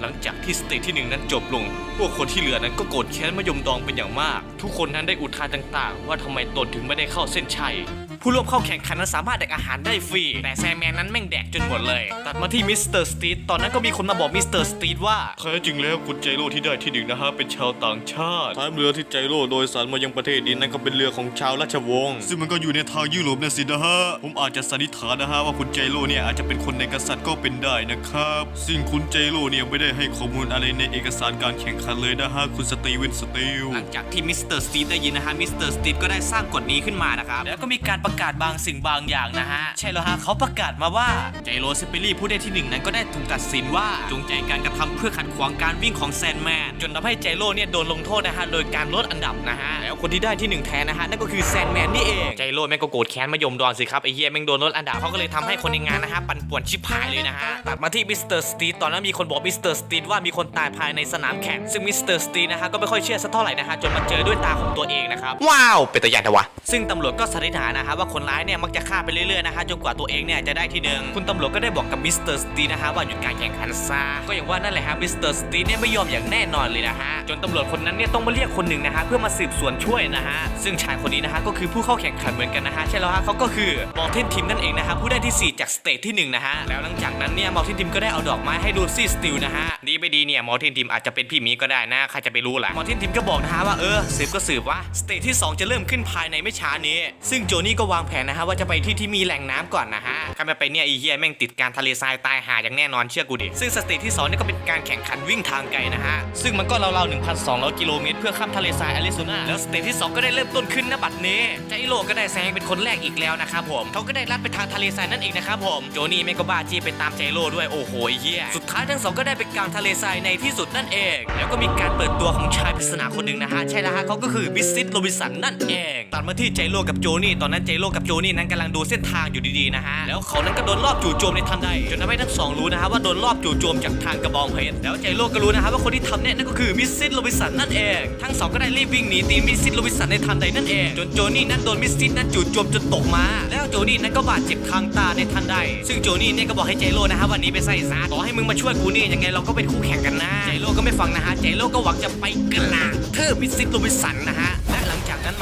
หลังจากที่สเตจที่หนึ่งนั้นจบลง พวกคนที่เหลือนั้นก็โกรธแค้นมายมดองเป็นอย่างมาก ทุกคนนั้นได้อุทานต่างๆ ว่าทำไมตนถึงไม่ได้เข้าเส้นชัยผู้ร่วมเข้าแข่งขันนั้นสามารถแดกอาหารได้ฟรี แต่แซมแมนนั้นแม่งแดกจนหมดเลย ตัดมาที่มิสเตอร์สตีทตอนนั้นก็มีคนมาบอกมิสเตอร์สตีทว่าแท้จริงแล้วคุณใจโร่ที่ได้ที่หนึ่งนะฮะเป็นชาวต่างชาติท้ายเรือที่ใจโร่โดยสารมายังประเทศนี้นั่นก็เป็นเรือของชาวราชวงศ์ซึ่งมันก็อยู่ในทางยุโรปนะสินะฮะผมอาจจะสันนิษฐานนะฮะว่าคุณใจโร่เนี่ยอาจจะเป็นคนในกษัตริย์ก็เป็นได้นะครับซึ่งคุณใจโร่เนี่ยไม่ได้ให้ข้อมูลอะไรในเอกสารการแข่งขันเลยนะฮะคุณสตีเวนสตีลหลังจากที่มิสเตอร์สตีทได้ยินนะฮะมิสเตอร์สตีทก็ได้สร้างกฎนี้ขึ้นมานะครับแล้วก็มีการประกาศบางสิ่งบางอย่างนะฮะ ใช่แล้วฮะเขาประกาศมาว่าใจโรซิปเปอรี่ผู้ได้ที่หนึ่งนั้นก็ได้ถูกตัดสินว่าจงใจการกระทำเพื่อขัดขวางการวิ่งของแซนแมนจนทำให้ใจโรเนี่ยโดนลงโทษนะฮะโดยการลดอันดับนะฮะแล้วคนที่ได้ที่หนึ่งแทนนะฮะนั่นก็คือแซนแมนนี่เองใจโรแม่งก็โกรธแค้นมายมดอนสิครับไอ้เฮียแม่งโดนลดอันดับเขาก็เลยทำให้คนในงานนะฮะปั่นป่วนชิบหายเลยนะฮะตัดมาที่มิสเตอร์สตีทตอนนั้นมีคนบอกมิสเตอร์สตีทว่ามีคนตายภายในสนามแข่งซึ่งมิสเตอร์สตีทนะฮะก็ไม่ค่อยเชื่อสักเท่าไหร่นะฮะจนมาเจอด้วยตาของตัวเองนะครับว้าวเป็นตัวอย่างแต่วะซึ่งตำรวจก็สันนิษฐานนะฮะว่าคนร้ายเนี่ยมักจะฆ่าไปเรื่อยๆนะฮะจนกว่าตัวเองเนี่ยจะได้ที่หนึ่งคุณตำรวจก็ได้บอกกับมิสเตอร์สตีนะฮะว่าหยุดการแข่งขันซะก็อย่างว่านั่นแหละฮะมิสเตอร์สตีเนี่ยไม่ยอมอย่างแน่นอนเลยนะฮะจนตำรวจคนนั้นเนี่ยต้องมาเรียกคนหนึ่งนะฮะเพื่อมาสืบสวนช่วยนะฮะซึ่งชายคนนี้นะฮะก็คือผู้เข้าแข่งขันเหมือนกันนะฮะใช่แล้วฮะเขาก็คือมอลเทนทีมนั่นเองนะฮะผู้ได้ที่สี่จากสเตจที่หนึ่งนะฮะแล้วหลังจากนั้นเนี่ยมอลเทนทีมก็ได้เอาดอกไม้ให้ลูซี่สติลนะฮะดีไม่ดีเนี่ยมอลเทนทีมอาจจะเป็นพี่มีก็ได้นะใครจะไปรู้ล่ะมอลเทนทีมก็บอกนะฮะว่าเออสืบก็สืบว่าสเตจที่สองจะเริ่มขึ้นภายในไม่ช้านี้ ซึ่งโจนี่ก็วางแผนนะฮะว่าจะไปที่ที่มีแหล่งน้ำก่อนนะฮะถ้าไม่ไปเนี่ยไอีเฮียแม่งติดการทะเลทรายตายหาอย่างแน่นอนเชื่อกูดิซึ่งสเตจที่สองนี่ก็เป็นการแข่งขันวิ่งทางไกลนะฮะซึ่งมันก็ราวๆ1,200กิโลเมตรเพื่อข้ามทะเลทรายอาริโซนาแล้วสเตจที่สองก็ได้เริ่มต้นขึ้นณบัดนี้ใจโลก็ได้แซงเป็นคนแรกอีกแล้วนะครับผมเขาก็ได้ลัดไปทางทะเลทรายนั่นเองนะครับผมโจนี่แม่งก็บ้าจี้ไปตามใจโลด้วยโอ้โหไอ้เฮียสุดท้ายทั้งสองก็ได้ไปกลางทะเลทรายในที่สุดนั่นเอง แล้วก็มีการเปิดตัวของชายปริศนาคนหนึ่งนะฮะใช่แล้วฮะเขาก็คือบิสซิตโรบิสันนั่นเองตัดมาที่ใจโลกับโจนี่ตอนนั้นใจโลกับโจนี่นั้นกำลังดูเส้นทางอยู่ดีๆนะฮะ แล้วเขานั้นก็โดนรอบจู่โจมในทันใดจนทำให้ทั้งสองรู้นะฮะว่าโดนรอบจู่โจมจากทางกระบองเพชรแล้วใจโลก็รู้นะฮะว่าคนที่ทำเนี่ยนั่นก็คือมิสซิตโรบิสันนั่นเอง ทั้งสองก็ได้รีบวิ่งหนีตีมิสซิตโรบิสันในทันใดนั่นเองจนโจนี่นั้นโดนมิสซิตนั้นจู่โจมจนตกมา แล้วโจนี่นั้นก็บาดเจ็บทางตาในทันใด ซึ่งโจนี่เนี่ยก็บอกให้ใจโลนะฮะวันนี้ไปใส่ซะต่อให้มึงมาช่วยกูนี่ยังไงเราก็เป็นคู่แข่งกันนะใจโลก็ไม่ฟังนะฮะใจโลก็หวังจะไปกระลาเธอมิสซิตโรบิสันนะฮะ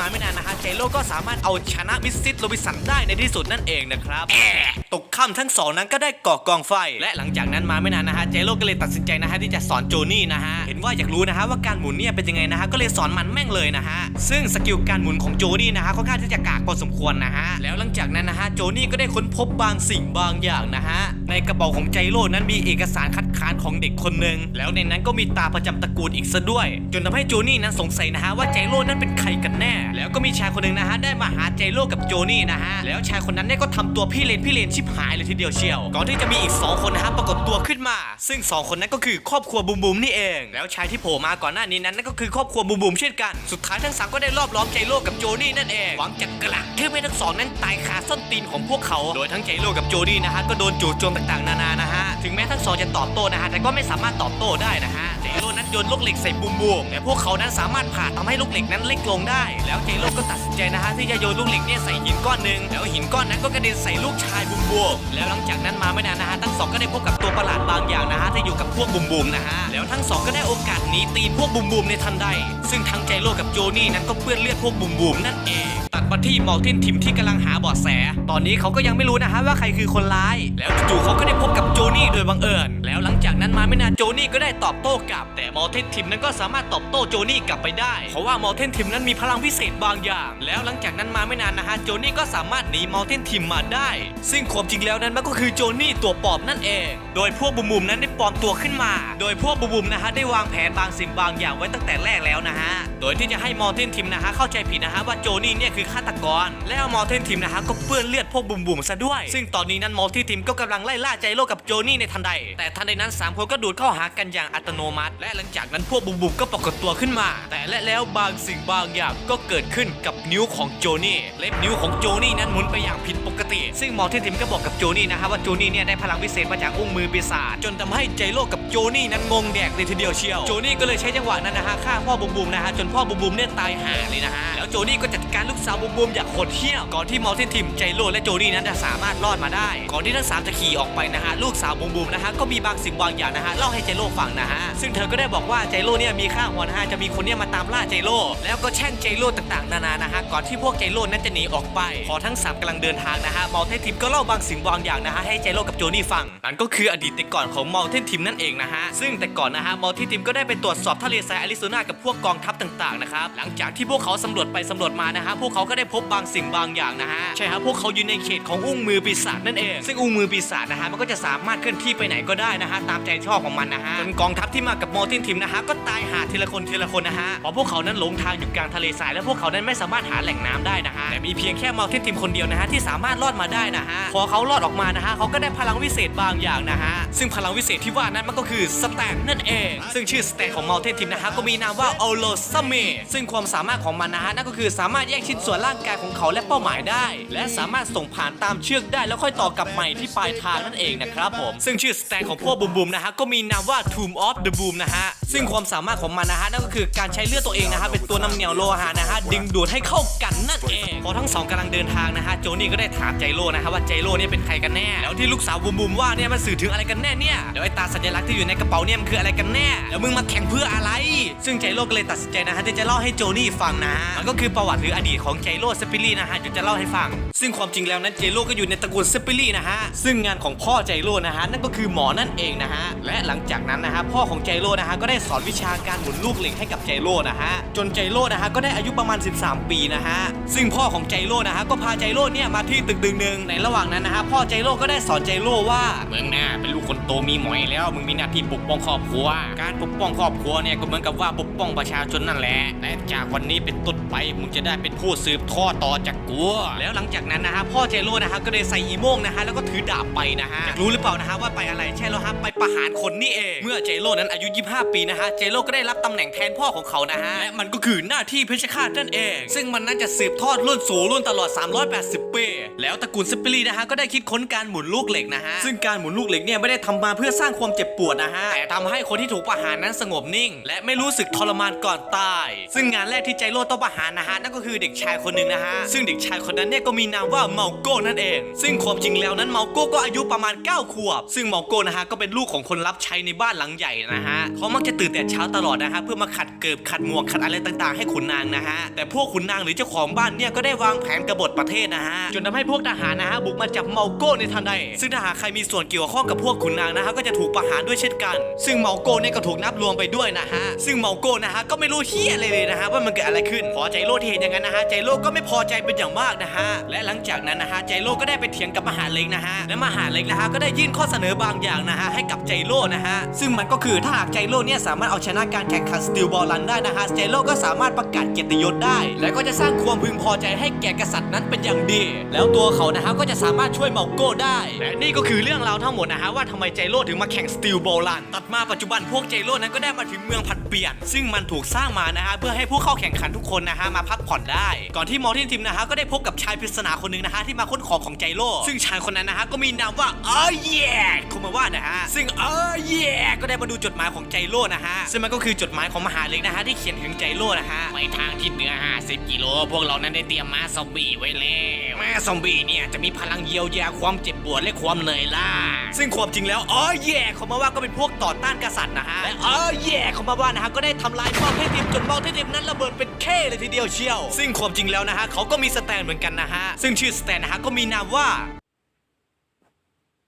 นั้นมาไม่นานนะฮะใจโลก็สามารถเอาชนะมิสซิตโรบินสันได้ในที่สุดนั่นเองนะครับแอะตกค่ำทั้งสองนั้นก็ได้ก่อกองไฟ และหลังจากนั้นมาไม่นานนะฮะใจโลก็เลยตัดสินใจนะฮะที่จะสอนโจนี่นะฮะเห็นว่าอยากรู้นะฮะว่าการหมุนเนี่ยเป็นยังไงนะฮะก็เลยสอนมันแม่งเลยนะฮะซึ่งสกิลการหมุนของโจนี่นะฮะค่อนข้างที่จะกากพอสมควรนะฮะแล้วหลังจากนั้นนะฮะโจนี่ก็ได้ค้นพบบางสิ่งบางอย่างนะฮะในกระเป๋าของใจโลนั้นมีเอกสารคัดค้านของเด็กคนหนึ่งแล้วในนั้นก็มีตาประจำตระกูลอีกซะด้วย จนทำให้โจนี่นั้นสงสัยนะฮะว่าใจโลนั้นเป็นใครกันแน่แล้วก็มีชายคนหนึ่งนะฮะได้มาหาใจโลกับโจนี่นะฮะแล้วชายคนนั้นเนี่ยก็ทำตัวพี่เลนพี่เลนชิบหายเลยทีเดียวเชียว ก่อนที่จะมีอีกสองคนนะฮะปรากฏตัวขึ้นมา ซึ่งสองคนนั้นก็คือครอบครัวบูมบูมนี่เอง แล้วชายที่โผล่มาก่อนหน้านี้นั้นนั่นก็คือครอบครัวบูมบูมเช่นกันสุดท้ายทั้งสามก็ได้รอบล้อมใจโลกับโจนี่นั่นเองหวังจะกระเทือให้ทั้งสองนั้นตายคาส้นตีนของพวกเขา โดยทั้งใจโลกับโจนี่นะฮะก็โดนจู่โจมต่างๆนานานะฮะถึงแม้ทั้งสองจะตอบโต้นะฮะแต่ก็ไม่สามารถตอบโต้ได้นะฮะใจโลนั้นโยนลูกเหล็กใส่บูมบูมแต่พวกเขานั้นสามารถผ่าทำให้ลูกเหล็กนั้นเล็กลงได้แล้แล้วใจโลก็ตัดสินใจนะฮะที่จะโยนลูกเหล็กเนี่ยใส่หินก้อนหนึ่งแล้วหินก้อนนั้นก็กระเด็นใส่ลูกชายบูมบูมแล้วหลังจากนั้นมาไม่นานนะฮะทั้งสองก็ได้พบกับตัวประหลาดบางอย่างนะฮะที่อยู่กับพวกบูมบูมนะฮะแล้วทั้งสองก็ได้โอกาสหนีตีพวกบูมบูมในทันใด ซึ่งทั้งใจโลกับโจนี่นั้นก็เปื้อนเลือดพวกบูมบูมนั่นเองตัดมาที่มอลเทนทิมที่กำลังหาเบาะแส ตอนนี้เขาก็ยังไม่รู้นะฮะว่าใครคือคนร้าย แล้วจู่ๆเขาก็ได้พบกับโจนี่โดยบังเอิญแล้วหลังจากนั้นมาไม่นานโจนี่ก็ได้ตอบโต้กลับ แต่มอลเทนทิมนั้นก็สามารถตอบโต้โจนี่กลับไปได้เพราะว่ามอลเทนทิมนั้นมีพลังพิเศษบางอย่าง แล้วหลังจากนั้นมาไม่นานนะฮะโจนี่ก็สามารถหนีมอลเทนทิมมาได้ ซึ่งความจริงแล้วนั้นมันก็คือโจนี่ตัวปลอมนั่นเอง โดยพวกบุมบุมนั้นได้ปลอมตัวขึ้นมา โดยพวกบุมบุมนะฮะได้วางแผนบางสิ่งบางอย่างไว้ตั้งแต่แรกแล้วนะฮะโดยที่จะให้มอลเทนทิมนะฮะเข้าใจผิดนะฮะว่าโจนี่เนี่ยคือฆาตกร แล้วมอลเทนทิมนะฮะก็เปื้อนเลือดพวกบุมบุมซะด้วย ซึ่งตอนนี้นั้นมอลเทนทิมก็กำลังไล่ล่าใจโลกกับโจนี่ในทันใด แต่ทันใดนั้นสามคนก็ดูดเข้าหากันอย่างอัตโนมัติ และหลังจากนั้นพวกบุมบุมก็ปรากฏตัวขึ้นมา แต่และแล้วบางสิ่งบางอย่างก็เกิดิดขึ้นกับนิ้วของโจนี่เล็บนิ้วของโจนี่นั้นหมุนไปอย่างผิดปกติ ซึ่งหมอเทนทิมก็บอกกับโจนี่นะฮะว่าโจนี่เนี่ยได้พลังพิเศษมาจากอุ้งมือปีศาจจนทำให้ใจโลกกับโจนี่นั้นงงแดกเลยทีเดียวเชียวโจนี่ก็เลยใช้จังหวะนั้นนะฮะฆ่าพ่อบุมบุมนะฮะจนพ่อบูมบูมเนี่ยตายห่าเลยนะฮะแล้วโจนี่ก็จัดการลูกสาวบูมบูมอย่างโหดเหี้ยมก่อนที่หมอเทนทีมใจโลและโจนี่นั้นจะสามารถรอดมาได้ ก่อนที่ทั้งสามจะขี่ออกไปนะฮะลูกสาวบูมบูมนะฮะก็มีบางสิ่งบางอย่างนะฮะเล่าให้ใจโลฟังนะฮะซึ่งเธอก็ได้บอกว่าใจโลเนี่ยมีข้าหัวนะฮะจะมีคนเนี่ยมาตามล่าใจโลแล้วก็แช่งใจโลตต่างๆ นานานะฮะก่อนที่พวกใจโลนั้นจะหนีออกไป พอทั้งสามกำลังเดินทางนะฮะมอลเทนทีมก็เล่าบางสิ่งบางอย่างนะฮะให้ใจโลกับโจนี่ฟังนั่นก็คืออดีตแต่ก่อนของมอลเทนทีมนั่นเองนะฮะซึ่งแต่ก่อนนะฮะมอลเทนทีมก็ได้ไปตรวจสอบทะเลทรายแอริโซนากับพวกกองทัพต่างๆนะครับหลังจากที่พวกเขาสำรวจไปสำรวจมานะฮะพวกเขาก็ได้พบบางสิ่งบางอย่างนะฮะใช่ครับพวกเขาอยู่ในเขตของอุ้งมือปีศาจนั่นเองซึ่งอุ้งมือปีศาจนะฮะมันก็จะสามารถเคลื่อนที่ไปไหนก็ได้นะฮะตามใจชอบของมันนะฮะจนกองทัพที่มากับมอลเทนทีมนะฮะก็ตายหาทีละคนทีละคนนะฮะพราะพวกเขานั้นหลงทางอยู่กลางทะเลทรายและพวกเขานั้นไม่สามารถหาแหล่งน้ำได้นะฮะแต่มีเพียงแค่มอลเทนทีมคนเดียวนะฮะที่สามารถรอดมาได้นะฮะพอเขารอดออกมานะฮะเขาก็ได้พลังวิเศษบางอย่างนะฮะซึ่งพลังวิเศษที่ว่านั้นมันก็คือสแตนนั่นเอง ซึ่งชื่อสแตนของมอลเทนทีมนะฮะก็มีนามว่าโอโลซัมเมซึ่งความสามารถของมันนะฮะนั่นก็คือสามารถแยกชิ้นส่วนร่างกายของเขาและเป้าหมายได้ และสามารถส่งผ่านตามเชือกได้แล้วค่อยต่อกลับใหม่ที่ปลายทางนั่นเองนะครับผมซึ่งชื่อสแตนของพวกบูมบูมนะฮะก็มีนามว่า Tomb of the Boom นะฮะซึ่งความสามารถของมันนะฮะนั่นก็คือการใช้เลือดตัวเองนะฮะเป็นตัวนำเหนี่ยวโลหะนะฮะดึงดูดให้เข้ากันนั่นเองพอทั้งสองกำลังเดินทางนะฮะโจนี่ก็ได้ถามใจโลนะฮะว่าใจโลเนี่ยเป็นใครกันแน่แล้วที่ลูกสาวบูมบูมว่าเนี่ยมันสื่อถึงอะไรกันแน่เนี่ยแล้วไอ้ตาสัญลักษณ์ที่อยู่ในกระเป๋าเนี่ยมันคืออะไรกันแน่แล้วมึงมาแข่งเพื่ออะไร ซึ่งใจโลก็เลยตัดสินใจนะฮะที่จะเล่าให้โจนี่ฟังนะฮะมันก็คือประวัติหรืออดีตของใจโลเซปิลี่นะฮะเดี๋ยวจะเล่าให้ฟัง ซึ่งความจริงแล้วนั้นเจโลก็อยู่ในตระกูลเซปิลี่นะฮะซึ่งงานของพ่อใจโลนะฮะนั่นก็คือหมอนั่นเองนะฮะและหลังจากนั้นนะฮะพ่อของใจโลนะฮะก็ได้สอนวิชาการหมุนลูกเหล็กให้กับใจโลนะฮะจนใจโลนะฮะก็ได้อายุประมาณ 13 ปีนะฮะ ซึ่งพ่อของใจโลนะฮะก็พาใจโลเนี่ยมาที่ตึกตึกหนึ่งในระหว่างนั้นนะฮะพ่อใจโลก็ได้สอนใจโลว่ามืองหน้าเป็นลูกคนโตมีหมอยแล้ว มึงมีหน้าที่ปกป้องครอบครัว การปกป้องครอบครัวเนี่ยก็เหมือนกับว่าปกป้องประชาชนนั่นแหละและจากวันนี้เป็นต้นไปมึงจะได้เป็นผู้สืบทอดต่อจากกูแล้วหลังจากนั้นนะฮะพ่อใจโลนะฮะก็ได้ใส่อีโม่งนะฮะแล้วก็ถือดาบไปนะฮะอยากรู้หรือเปล่านะฮะว่าไปอะไรใช่แล้วฮะไปประหารคนนี่เองเมื่อเจโลนั้นอายุ 25 ปีนะฮะเจโลก็ได้รับตำแหน่งแทนพ่อของเขานะฮะและมันก็คือหน้าที่เพชฌฆาตนั่นเอง ซึ่งมันน่าจะสืบทอดรุ่นสู่รุ่นตลอด 380 ปี แล้วตระกูลซิปปิลีนะฮะก็ได้คิดค้นการหมุนลูกเหล็กนะฮะซึ่งการหมุนลูกเหล็กเนี่ยไม่ได้ทำมาเพื่อสร้างความเจ็บปวดนะฮะแต่ทำให้คนที่ถูกประหารนั้นสงบนิ่ง และไม่รู้สึกทรมานก่อนตาย ซึ่งงานแรกที่ใจโลดต้องประหารนะฮะนั่นก็คือเด็กชายคนหนึ่งนะฮะซึ่งเด็กชายคนนั้นเนี่ยก็มีนามว่าเมาโก้นั่นเอง ซึ่งความจริงแล้วนั้นเมาโก้ก็อายุประมาณ 9 ขวบ ซึ่งเมาโก้นะฮะก็เป็นลูกของคนรับใช้ในบ้านหลังใหญ่นะฮะเขามักจะตื่นแต่เช้าตลอดนะฮะเพื่อมาขัดเกิบขัดหมวกขัดอะไรต่างๆ ให้ขุนนางนะฮะแต่พวกขุนนางหรือเจ้าของบ้านเนี่ยก็ได้วางแผนกบฏประเทศนะฮะ จนทำให้พวกทหารนะฮะบุกมาจับเมาโก้ในทันใด ซึ่งถ้าหากใครมีส่วนเกี่ยวข้องกับพวกขุนนางนะฮะก็จะถูกประหารด้วยเช่นกัน ซึ่งเมาโก้เนี่ยก็ถูกนับรวมไปด้วยนะฮะ ซึ่งเมาโก้นะฮะก็ไม่รู้เฮียอะไรเลยนะฮะว่ามันเกิดอะไรขึ้น พอใจโลที่เห็นอย่างนั้นนะฮะใจโลก็ไม่พอใจเป็นอย่างมากนะฮะ และหลังจากนั้นนะฮะใจโลก็ได้ไปเถียงกับมหาเล็กนะฮะ และมหาเล็กนะฮะก็ได้ยื่นข้อเสนอบางอย่างนะฮะให้กับใจโลนะฮะ ซึ่งมันก็คือถ้าหากใจโลเนี่ยสามารถเอาชนะการแข่งขันสติลบอลลันได้นะฮะใจโลก็สามารถประกาศเกียรติยศได้ และก็จะสร้างความพึงพอใจให้แก่กษัตริย์นั้นเป็นอย่างดี แล้วตัวเขานะฮะก็จะสามารถช่วยเมาโก้ได้ และนี่ก็คือเรื่องราวทั้งหมดนะฮะว่าทำไมใจโลดถึงมาแข่งสติลบอลันตัดมาปัจจุบันพวกใจโลดนั้นก็ได้มาถึงเมืองผัดเปลี่ยน ซึ่งมันถูกสร้างมานะฮะเพื่อให้ผู้เข้าแข่งขันทุกคนนะฮะมาพักผ่อนได้ ก่อนที่มอร์ทินทีมนะฮะก็ได้พบกับชายปริศนาคนหนึ่งนะฮะที่มาค้นของของใจโลดซึ่งชายคนนั้นนะฮะก็มีนามว่าเออเย่คุมาว่านะฮะซึ่งเออเย่ก็ได้มาดูจดหมายของใจโลนะฮะซึ่งมันก็คือจดหมายของมหาเล็กนะฮะที่เขียนถึงใจโลนะฮะไปทางทิศเหนือ50 กิโล พวกเรานั้นได้เตรียมม้าซอมบี้ไว้แล้วม้าซอมบี้เนี่ยจะมีพลังเยียวยาความเจ็บปวดและความเหนื่อยล้าซึ่งความจริงแล้วอ๋อแย่เขามาว่าก็เป็นพวกต่อต้านกษัตริย์นะฮะและอ๋อแย่เขามาว่านะฮะก็ได้ทำลายเป้าเทพทีมจนเป้าเทพทีมนั้นระเบิดเป็นแค่เลยทีเดียวเชียว ซึ่งความจริงแล้วนะฮะเขาก็มีสแตนเหมือนกันนะฮะซึ่งชื่อสแตนนะฮะก็มีนามว่า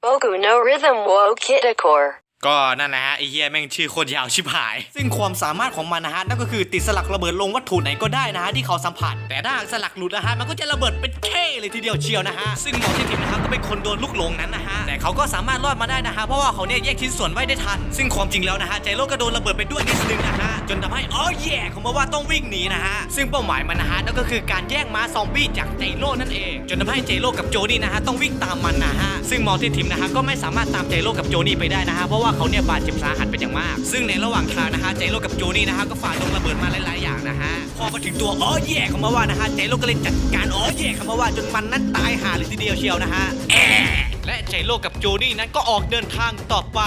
Boku no Rhythm wo Kitakor. ก็นั่นนะฮะไอเฮียแม่งชื่อโคตรยาวชิบหาย ซึ่งความสามารถของมันนะฮะนั่นก็คือติดสลักระเบิดลงวัตถุไหนก็ได้นะฮะที่เขาสัมผัส แต่ถ้าหากสลักหลุดนะฮะมันก็จะระเบิดเป็นเข้เลยทีเดียวเชียวนะฮะซึ่งหมอที่ทิมนะฮะก็เป็นคนโดนลูกหลงนั้นนะฮะแต่เขาก็สามารถรอดมาได้นะฮะเพราะว่าเขาเนี่ยแยกชิ้นส่วนไว้ได้ทัน ซึ่งความจริงแล้วนะฮะใจโลกก็โดนระเบิดไปด้วยนิดนึงนะฮะจนทำให้อ๋อแย่เขามาว่าต้องวิ่งหนีนะฮะซึ่งเป้าหมายมันนะฮะนั่นก็คือการแย่งม้าซอมบี้จากใจโลนั่นเอง จนทำให้ใจโลกับโจนี่นะฮะต้องวิ่งตามมันนะฮะซึ่งมอที่ทิมนะฮะก็ไม่สามารถตามใจโลกับโจนี่ไปได้นะฮะเพราะว่าเขาเนี่ยบาดเจ็บสาหัสเป็นอย่างมาก ซึ่งในระหว่างทางนะฮะใจโลกับโจนี่นะฮะก็ฝ่าดงระเบิดมาหลายๆอย่างนะฮะพอมาถึงตัวอ๋อแย่เขามาว่านะฮะใจโลก็เลยจัดการอ๋อแย่เขามาว่าจนมันนั้นตายหาเลยทีเดียวเชียวนะฮะและใจโลกับโจนี่นั้นก็ออกเดินทางต่อไป